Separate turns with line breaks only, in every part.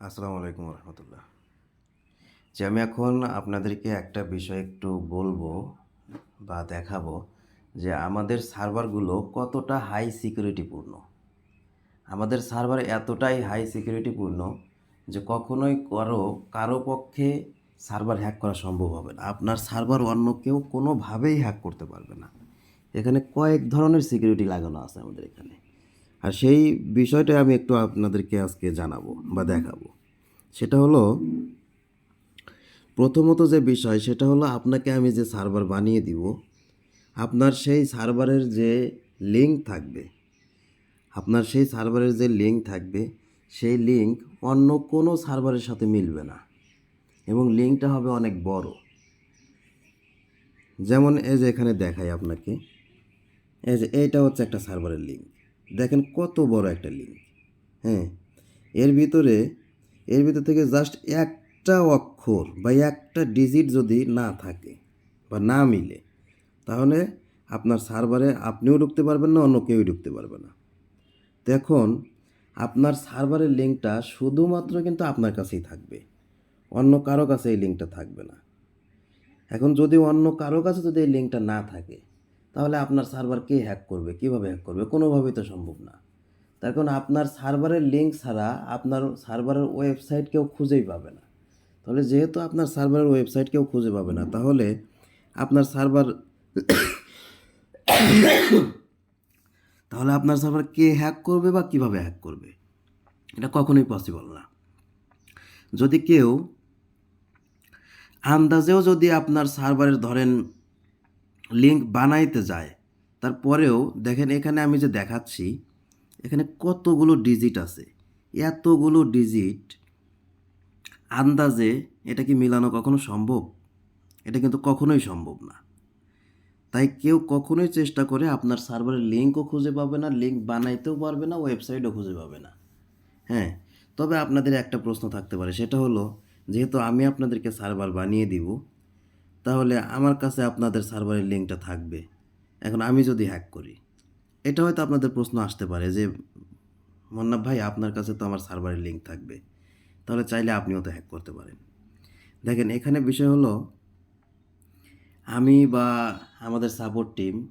আসসালামু আলাইকুম রহমতুল্লাহ। যে আমি এখন আপনাদেরকে একটা বিষয় একটু বলব বা দেখাবো যে আমাদের সার্ভারগুলো কতটা হাই সিকিউরিটিপূর্ণ আমাদের সার্ভার এতটাই হাই সিকিউরিটিপূর্ণ যে কখনোই কারও কারও পক্ষে সার্ভার হ্যাক করা সম্ভব হবে না। আপনার সার্ভার অন্য কেউ কোনোভাবেই হ্যাক করতে পারবে না। এখানে কয়েক ধরনের সিকিউরিটি লাগানো আছে আমাদের এখানে। আর সেই বিষয়টা আমি একটু আপনাদেরকে আজকে জানাব বা দেখাবো। সেটা হলো, প্রথমত যে বিষয়, সেটা হলো আপনাকে আমি যে সার্ভার বানিয়ে দিব, আপনার সেই সার্ভারের যে লিঙ্ক থাকবে, আপনার সেই সার্ভারের যে লিঙ্ক থাকবে, সেই লিঙ্ক অন্য কোনো সার্ভারের সাথে মিলবে না এবং লিঙ্কটা হবে অনেক বড়। যেমন এই যে এখানে দেখাই আপনাকে, এই যে এইটা হচ্ছে একটা সার্ভারের লিঙ্ক দেখেন কত বড় একটা লিঙ্ক হ্যাঁ এর ভিতরে, এর ভিতর থেকে জাস্ট একটা অক্ষর বা একটা ডিজিট যদি না থাকে বা না মিলে, তাহলে আপনার সার্ভারে আপনিও ঢুকতে পারবেন না, অন্য কেউই ঢুকতে পারবে না। দেখুন, আপনার সার্ভারের লিঙ্কটা শুধুমাত্র কিন্তু আপনার কাছেই থাকবে, অন্য কারও কাছে এই লিঙ্কটা থাকবে না। এখন যদি অন্য কারও কাছে যদি এই লিঙ্কটা না থাকে তাহলে আপনার সার্ভার কে হ্যাক করবে? কীভাবে হ্যাক করবে? কোনোভাবেই তো সম্ভব না। তার কারণ আপনার সার্ভারের লিঙ্ক ছাড়া আপনার সার্ভারের ওয়েবসাইট কেউ খুঁজেই পাবে না। তাহলে যেহেতু আপনার সার্ভারের ওয়েবসাইট কেউ খুঁজে পাবে না, তাহলে আপনার সার্ভার তাহলে আপনার সার্ভার কে হ্যাক করবে বা কীভাবে হ্যাক করবে? এটা কখনোই পসিবল না। যদি কেউ, আন্দাজেও যদি আপনার সার্ভারের ধরেন লিঙ্ক বানাইতে যায়। তারপরেও দেখেন এখানে আমি যে দেখাচ্ছি, এখানে কতগুলো ডিজিট আছে। এতগুলো ডিজিট আন্দাজে এটা কি মিলানো কখনো সম্ভব? এটা কিন্তু কখনোই সম্ভব না। তাই কেউ কখনোই চেষ্টা করে আপনার সার্ভারের লিঙ্কও খুঁজে পাবে না লিঙ্ক বানাইতেও পারবে না ওয়েবসাইটও খুঁজে পাবে না। হ্যাঁ তবে আপনাদের একটা প্রশ্ন থাকতে পারে, সেটা হলো, যেহেতু আমি আপনাদেরকে সার্ভার বানিয়ে দিব তাহলে আমার কাছে আপনাদের সার্ভারের লিঙ্কটা থাকবে। এখন আমি যদি হ্যাক করি, এটা হয়তো আপনাদের প্রশ্ন আসতে পারে যে, মন্নাব ভাই, আপনার কাছে তো আমার সার্ভারের লিঙ্ক থাকবে। তাহলে চাইলে আপনিও তো হ্যাক করতে পারেন। দেখেন, এখানে বিষয় হলো, আমি বা আমাদের সাপোর্ট টিম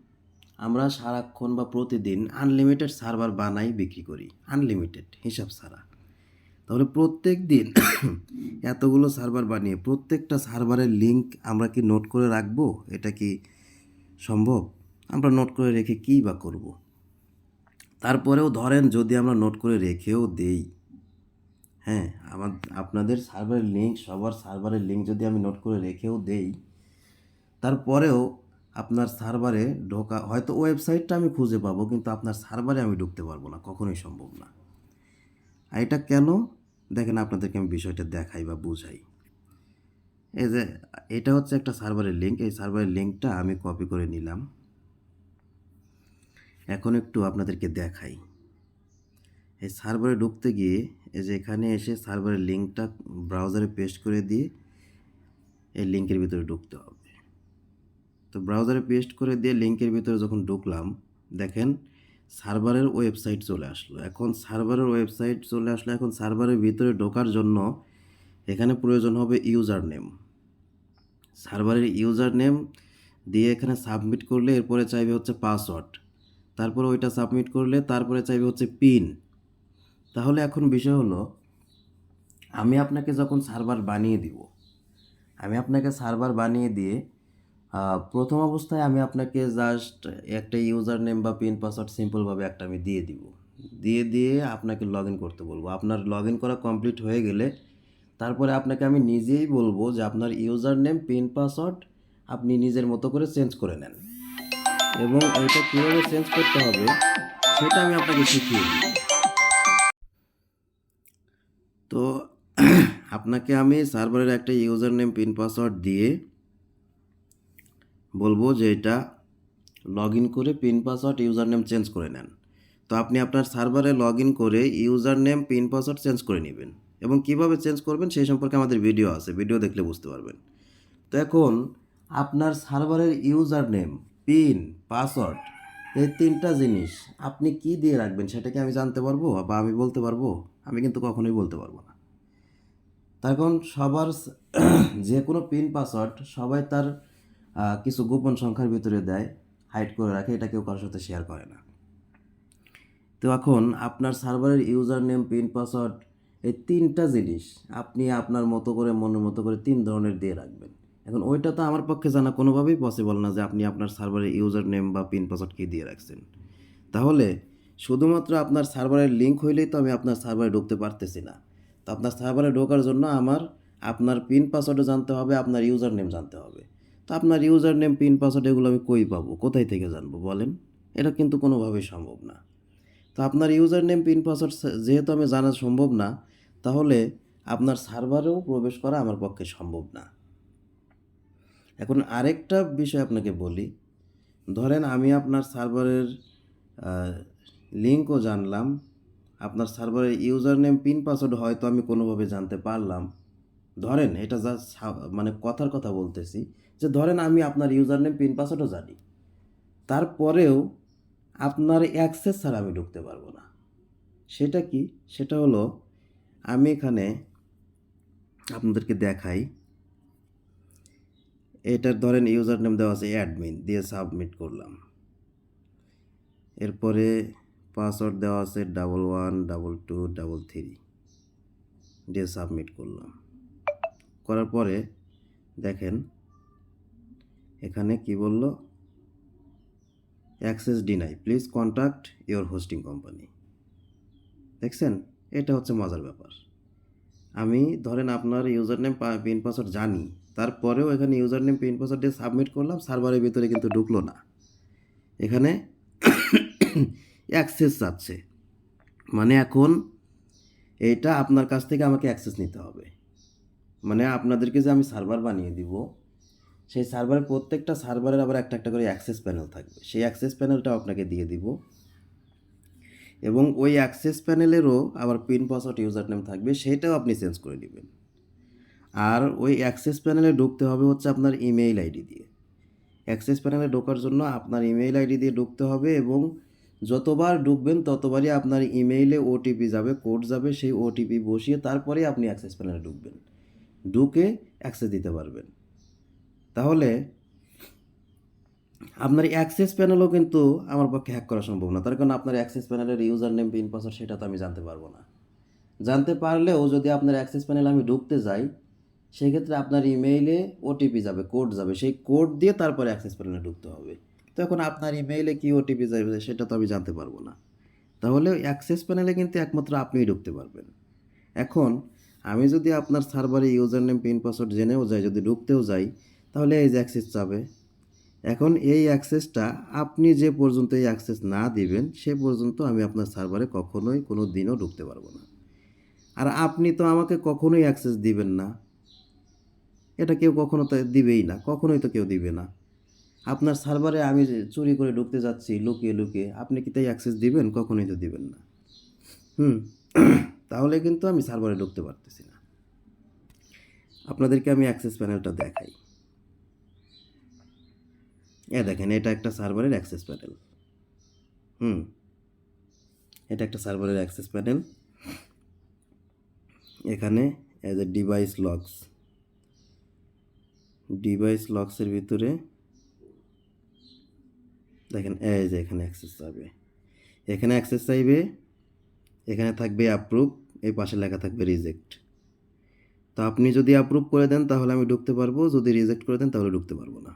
আমরা সারাক্ষণ বা প্রতিদিন আনলিমিটেড সার্ভার বানাই, বিক্রি করি। আনলিমিটেড হিসাব ছাড়া। তাহলে প্রত্যেক দিন এতগুলো সার্ভার বানিয়ে প্রত্যেকটা সার্ভারের লিঙ্ক আমরা কি নোট করে রাখব? এটা কি সম্ভব? আমরা নোট করে রেখে কী বা করব? তারপরেও ধরেন যদি আমরা নোট করে রেখেও দেই হ্যাঁ আমার, আপনাদের সার্ভারের লিঙ্ক সবার সার্ভারের লিঙ্ক যদি আমি নোট করে রেখেও দেই, তারপরেও আপনার সার্ভারে ঢোকা, হয়তো ওয়েবসাইটটা আমি খুঁজে পাবো, কিন্তু আপনার সার্ভারে আমি ঢুকতে পারব না, কখনোই সম্ভব না। আর এটা কেন? দেখেন আপনাদেরকে আমি বিষয়টা দেখাই বা বুঝাই। এই যে, এটা হচ্ছে একটা সার্ভারের লিঙ্ক এই সার্ভারের লিঙ্কটা আমি কপি করে নিলাম। এখন একটু আপনাদেরকে দেখাই। এই সার্ভারে ঢুকতে গিয়ে এই যে এখানে এসে সার্ভারের লিঙ্কটা ব্রাউজারে পেস্ট করে দিয়ে এই লিঙ্কের ভিতরে ঢুকতে হবে। তো ব্রাউজারে পেস্ট করে দিয়ে লিঙ্কের ভিতরে যখন ঢুকলাম, দেখেন সার্ভারের ওয়েবসাইট চলে আসলো। এখন সার্ভারের ওয়েবসাইট চলে আসলো এখন সার্ভারের ভিতরে ঢোকার জন্য এখানে প্রয়োজন হবে ইউজার নেম সার্ভারের ইউজার নেম দিয়ে এখানে সাবমিট করলে এরপরে চাইবে হচ্ছে পাসওয়ার্ড। তারপরে ওইটা সাবমিট করলে তারপরে চাইবে হচ্ছে পিন। তাহলে এখন বিষয় হলো, আমি আপনাকে যখন সার্ভার বানিয়ে দিব, আমি আপনাকে সার্ভার বানিয়ে দিয়ে প্রথম অবস্থায় আমি আপনাকে জাস্ট একটা ইউজার নেম বা পিন পাসওয়ার্ড সিম্পলভাবে একটা আমি দিয়ে দিব। দিয়ে দিয়ে আপনাকে লগ ইন করতে বলব। আপনার লগ ইন করা কমপ্লিট হয়ে গেলে তারপরে আপনাকে আমি নিজেই বলব যে আপনার ইউজার নেম পিন পাসওয়ার্ড আপনি নিজের মতো করে চেঞ্জ করে নেন। এবং এটা কীভাবে চেঞ্জ করতে হবে সেটা আমি আপনাকে শিখিয়ে দিই। তো আপনাকে আমি সার্ভারের একটা ইউজার নেম পিন পাসওয়ার্ড দিয়ে বলব যে এটা লগ ইন করে pin password user name change করে নেন। তো আপনি আপনার সার্ভারে লগ ইন করে user name pin password change করে নেবেন এবং কীভাবে চেঞ্জ করবেন সেই সম্পর্কে আমাদের ভিডিও আছে ভিডিও দেখলে বুঝতে পারবেন। তো এখন আপনার সার্ভারের ইউজার নেম পিন পাসওয়ার্ড এই তিনটা জিনিস আপনি কি দিয়ে রাখবেন সেটাকে আমি জানতে পারব বা আমি বলতে পারব? আমি কিন্তু কখনোই বলতে পারব না। তার কারণ সবার যে কোনো পিন পাসওয়ার্ড সবাই তার কিছু গোপন সংখ্যার ভিতরে দেয় হাইড করে রাখে, এটা কেউ কারোর সাথে শেয়ার করে না। তো এখন আপনার সার্ভারের ইউজার নেম পিন পাসওয়ার্ড এই তিনটা জিনিস আপনি আপনার মতো করে, মনের মতো করে তিন ধরনের দিয়ে রাখবেন। এখন ওইটা তো আমার পক্ষে জানা কোনোভাবেই পসিবল না যে আপনি আপনার সার্ভারের ইউজার নেম বা পিন পাসওয়ার্ড কী দিয়ে রাখছেন। তাহলে শুধুমাত্র আপনার সার্ভারের লিঙ্ক হইলেই তো আমি আপনার সার্ভারে ঢুকতে পারতেছি না। তো আপনার সার্ভারে ঢোকার জন্য আমার, আপনার পিন পাসওয়ার্ডও জানতে হবে, আপনার ইউজার নেম জানতে হবে। তো আপনার ইউজার নেম পিন, পাসওয়ার্ড এগুলো আমি কই পাবো? কোথায় থেকে জানব বলেন? এটা কিন্তু কোনোভাবেই সম্ভব না। তো আপনার ইউজার নেম পিন, পাসওয়ার্ড যেহেতু আমি জানা সম্ভব না, তাহলে আপনার সার্ভারেও প্রবেশ করা আমার পক্ষে সম্ভব না। এখন আরেকটা বিষয় আপনাকে বলি। ধরেন আমি আপনার সার্ভারের লিঙ্কও জানলাম। আপনার সার্ভারের ইউজার নেম পিন, পাসওয়ার্ড হয়তো আমি কোনোভাবে জানতে পারলাম। ধরেন এটা যা মানে কথার কথা বলতেছি। যে ধরেন আমি আপনার ইউজার নেম পিন পাসওয়ার্ডও জানি। তারপরেও আপনার অ্যাক্সেস ছাড়া আমি ঢুকতে পারব না। সেটা কি? সেটা হলো, আমি এখানে আপনাদেরকে দেখাই। এটার ধরেন ইউজার নেম দেওয়া আছে অ্যাডমিন, দিয়ে সাবমিট করলাম। এরপরে পাসওয়ার্ড দেওয়া আছে double one, double two, double three, দিয়ে সাবমিট করলাম। করার পরে দেখেন এখানে কি বলল? Access deny please contact your hosting company দেখছেন? এটা হচ্ছে মজার ব্যাপার। আমি ধরেন আপনার ইউজার নেম পিন পাসওয়ার্ড জানি, তারপরেও এখানে ইউজার নেম পিন পাসওয়ার্ড দিয়ে সাবমিট করলাম সার্ভারের ভিতরে কিন্তু ঢুকলো না। এখানে অ্যাক্সেস চাচ্ছে মানে এখন এটা আপনার কাছ থেকে আমাকে অ্যাক্সেস নিতে হবে। মানে আপনাদেরকে যে আমি সার্ভার বানিয়ে দিব সেই সার্ভারের প্রত্যেকটা সার্ভারের আবার একটা একটা করে অ্যাক্সেস প্যানেল থাকবে। সেই অ্যাক্সেস প্যানেলটাও আপনাকে দিয়ে দিব। এবং ওই অ্যাক্সেস প্যানেলেরও আবার পিন পাসওয়ার্ড ইউজার নেম থাকবে, সেটাও আপনি চেঞ্জ করে নেবেন। আর ওই অ্যাক্সেস প্যানেলে ঢুকতে হবে হচ্ছে আপনার ইমেইল আইডি দিয়ে। অ্যাক্সেস প্যানেলে ঢোকার জন্য আপনার ইমেইল আইডি দিয়ে ঢুকতে হবে এবং যতবার ঢুকবেন ততবারই আপনার ইমেইলে ওটিপি যাবে কোড যাবে, সেই ওটিপি বসিয়ে তারপরে আপনি অ্যাক্সেস প্যানেলে ঢুকবেন। ঢুকে অ্যাক্সেস দিতে পারবেন। তাহলে আপনার অ্যাক্সেস প্যানেলও কিন্তু আমার পক্ষে হ্যাক করা সম্ভব না। তার কারণ আপনার অ্যাক্সেস প্যানেলের ইউজার নেম পিন পাসওয়ার্ড সেটা তো আমি জানতে পারব না। জানতে পারলেও যদি আপনার অ্যাক্সেস প্যানেলে আমি ঢুকতে যাই, সেক্ষেত্রে আপনার ইমেইলে ওটিপি যাবে কোড যাবে। সেই কোড দিয়ে তারপরে অ্যাক্সেস প্যানেলে ঢুকতে হবে। তো এখন আপনার ইমেইলে কী ওটিপি যাবে সেটা তো আমি জানতে পারব না। তাহলে অ্যাক্সেস প্যানেলে কিন্তু একমাত্র আপনিই ঢুকতে পারবেন। এখন আমি যদি আপনার সার্ভারে ইউজার নেম পিন পাসওয়ার্ড জেনেও যাই, যদি ঢুকতেও যাই তাহলে এই যে অ্যাক্সেস চাবে এখন এই অ্যাক্সেসটা আপনি যে পর্যন্ত এই অ্যাক্সেস না দিবেন, সে পর্যন্ত আমি আপনার সার্ভারে কখনোই কোনো দিনও ঢুকতে পারব না। আর আপনি তো আমাকে কখনোই অ্যাক্সেস দিবেন না। এটা কেউ কখনো তো দিবেই না, কখনোই তো কেউ দিবে না। আপনার সার্ভারে আমি চুরি করে ঢুকতে যাচ্ছি, লুকিয়ে লুকিয়ে, আপনি কি তাই অ্যাক্সেস দিবেন? কখনোই তো দিবেন না। হুম, তাহলে কিন্তু আমি সার্ভারে ঢুকতে পারতেছি না। আপনাদেরকে আমি অ্যাক্সেস প্যানেলটা দেখাই। এ দেখেন, এটা একটা সার্ভারের অ্যাক্সেস প্যানেল হুম, এটা একটা সার্ভারের অ্যাক্সেস প্যানেল এখানে as a device locks device লক্সের ভিতরে দেখেন যে এখানে অ্যাক্সেস চাইবে। এখানে অ্যাক্সেস চাইবে, এখানে থাকবে অ্যাপ্রুভ এই পাশে লেখা থাকবে রিজেক্ট তো আপনি যদি অ্যাপ্রুভ করে দেন, তাহলে আমি ঢুকতে পারব, যদি রিজেক্ট করে দেন, তাহলে ঢুকতে পারব না।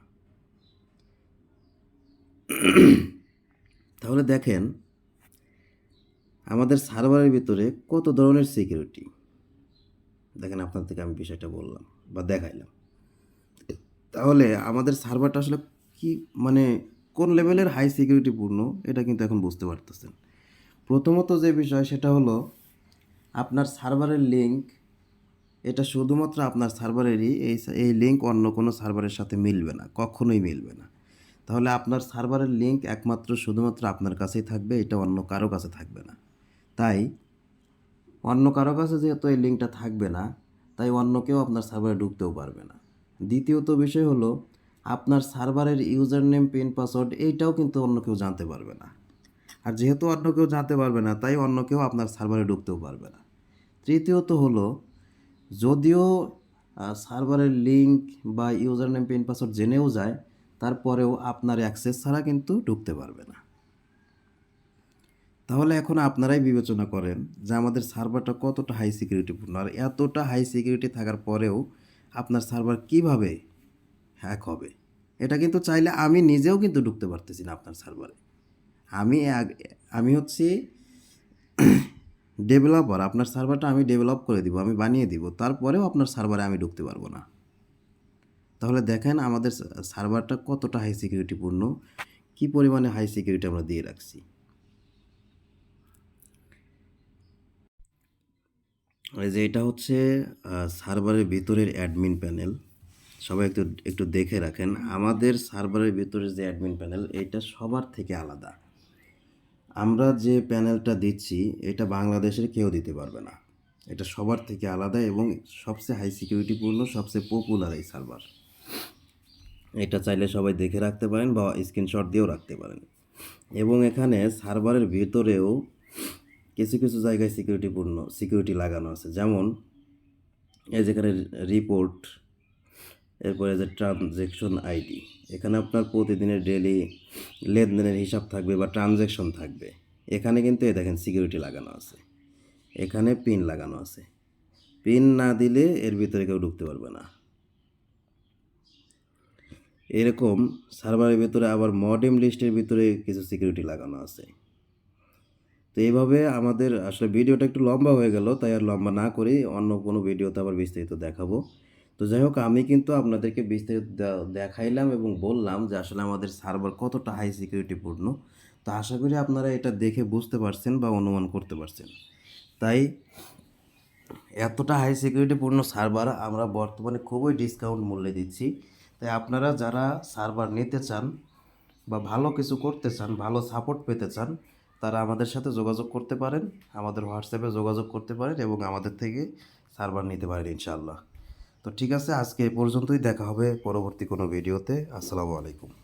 তাহলে দেখেন, আমাদের সার্ভারের ভিতরে কত ধরনের সিকিউরিটি? দেখেন আপনার থেকে আমি বিষয়টা বললাম বা দেখাইলাম। তাহলে আমাদের সার্ভারটা আসলে কি মানে কোন লেভেলের হাই সিকিউরিটিপূর্ণ এটা কিন্তু এখন বুঝতে পারতেছেন। প্রথমত যে বিষয়, সেটা হলো আপনার সার্ভারের লিঙ্ক এটা শুধুমাত্র আপনার সার্ভারেরই, এই এই লিঙ্ক অন্য কোনো সার্ভারের সাথে মিলবে না, কখনোই মিলবে না। তাহলে আপনার সার্ভারের লিঙ্ক একমাত্র শুধুমাত্র আপনার কাছেই থাকবে, এটা অন্য কারও কাছে থাকবে না। তাই অন্য কারও কাছে যেহেতু এই লিঙ্কটা থাকবে না, তাই অন্য কেউ আপনার সার্ভারে ঢুকতেও পারবে না। দ্বিতীয়ত বিষয় হলো, আপনার সার্ভারের ইউজার নেম পিন, পাসওয়ার্ড এইটাও কিন্তু অন্য কেউ জানতে পারবে না। আর যেহেতু অন্য কেউ জানতে পারবে না, তাই অন্য কেউ আপনার সার্ভারে ঢুকতেও পারবে না। তৃতীয়ত হলো, যদিও সার্ভারের লিঙ্ক বা ইউজার নেম পিন, পাসওয়ার্ড জেনেও যায় তারপরেও আপনার অ্যাক্সেস ছাড়া কিন্তু ঢুকতে পারবে না। তাহলে এখন আপনারাই বিবেচনা করেন যে আমাদের সার্ভারটা কতটা হাই সিকিউরিটিপূর্ণ আর এতটা হাই সিকিউরিটি থাকার পরেও আপনার সার্ভার কীভাবে হ্যাক হবে? এটা কিন্তু চাইলে আমি নিজেও কিন্তু ঢুকতে পারতেছি না আপনার সার্ভারে আমি আমি হচ্ছি ডেভেলপার আপনার সার্ভারটা আমি ডেভেলপ করে দিব, আমি বানিয়ে দিব, তারপরেও আপনার সার্ভারে আমি ঢুকতে পারব না। তাহলে দেখেন আমাদের সার্ভারটা কতটা হাই সিকিউরিটিপূর্ণ কী পরিমাণে হাই সিকিউরিটি আমরা দিয়ে রাখছি? এই যে এটা হচ্ছে সার্ভারের ভিতরের অ্যাডমিন প্যানেল সবাই একটু একটু দেখে রাখেন। আমাদের সার্ভারের ভিতরের যে অ্যাডমিন প্যানেল এটা সবার থেকে আলাদা। আমরা যে প্যানেলটা দিচ্ছি, এটা বাংলাদেশের কেউ দিতে পারবে না। এটা সবার থেকে আলাদা এবং সবচেয়ে হাই সিকিউরিটিপূর্ণ সবচেয়ে পপুলার এই সার্ভার। এটা চাইলে সবাই দেখে রাখতে পারেন বা স্ক্রিনশট দিয়েও রাখতে পারেন। এবং এখানে সার্ভারের ভিতরেও কিছু কিছু জায়গায় সিকিউরিটিপূর্ণ সিকিউরিটি লাগানো আছে। যেমন এই যেখানে রিপোর্ট এরপরে যে ট্রানজ্যাকশন আইডি এখানে আপনার প্রতিদিনের ডেলি লেনদেনের হিসাব থাকবে বা ট্রানজ্যাকশন থাকবে। এখানে কিন্তু এই দেখেন সিকিউরিটি লাগানো আছে। এখানে পিন লাগানো আছে। পিন না দিলে এর ভিতরে কেউ ঢুকতে পারবে না। এরকম সার্ভারের ভিতরে আবার মডেম লিস্টের ভিতরে কিছু সিকিউরিটি লাগানো আছে। তো এইভাবে আমাদের আসলে ভিডিওটা একটু লম্বা হয়ে গেল, তাই আর লম্বা না করেই অন্য কোনো ভিডিওতে আবার বিস্তারিত দেখাবো। তো যাই হোক, আমি কিন্তু আপনাদেরকে বিস্তারিত দেখাইলাম এবং বললাম যে আসলে আমাদের সার্ভার কতটা হাই সিকিউরিটিপূর্ণ তো আশা করি আপনারা এটা দেখে বুঝতে পারছেন বা অনুমান করতে পারছেন। তাই এতটা হাই সিকিউরিটিপূর্ণ সার্ভার আমরা বর্তমানে খুবই ডিসকাউন্ট মূল্যে দিচ্ছি। তাই আপনারা যারা সার্ভার নিতে চান বা ভালো কিছু করতে চান, ভালো সাপোর্ট পেতে চান, তারা আমাদের সাথে যোগাযোগ করতে পারেন, আমাদের হোয়াটসঅ্যাপে যোগাযোগ করতে পারেন এবং আমাদের থেকে সার্ভার নিতে পারেন ইনশাআল্লাহ। তো ঠিক আছে, আজকে এ পর্যন্তই, দেখা হবে পরবর্তী কোনো ভিডিওতে। আসসালামু আলাইকুম।